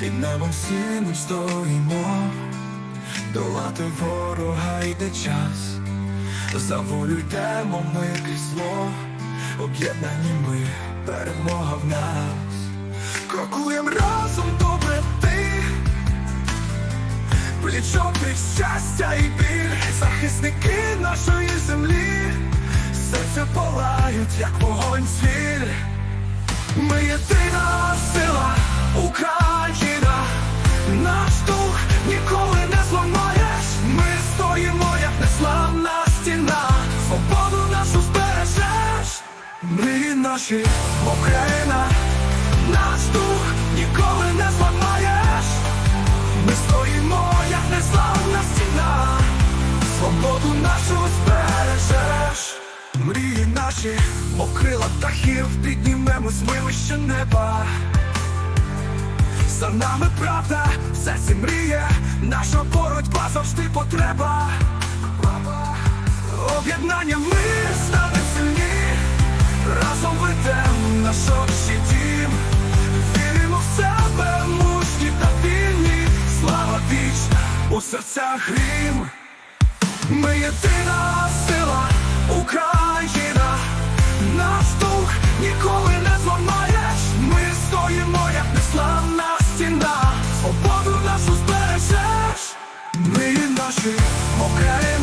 Під небом синим стоїмо, долати ворога йде час, за волю йдемо ми крізь зло, об'єднані ми, перемога в нас, крокуєм разом до мети, плічо пліч щастя і біль, захисники нашої землі, серця палають, як вогонь звіль. Свободу нашу збережеш. Ми наші Україна, наш дух ніколи не зламаєш. Ми стоїмо, як неславна стіна, свободу нашу збережеш. Мрії наші, мов птахів, піднімемось ми вище неба. За нами правда, в серці мріє, наша боротьба завжди потреба. Об'єднання ми станемо сильні, разом ведем наш общий дім. Віримо в себе, мужні та вільні, слава вічна у серцях грім. Ми єдина сила, Україна, наш дух ніколи не зламаєш. Ми стоїмо, як неславна стіна, свободу нашу збережеш. Ми наші Україна,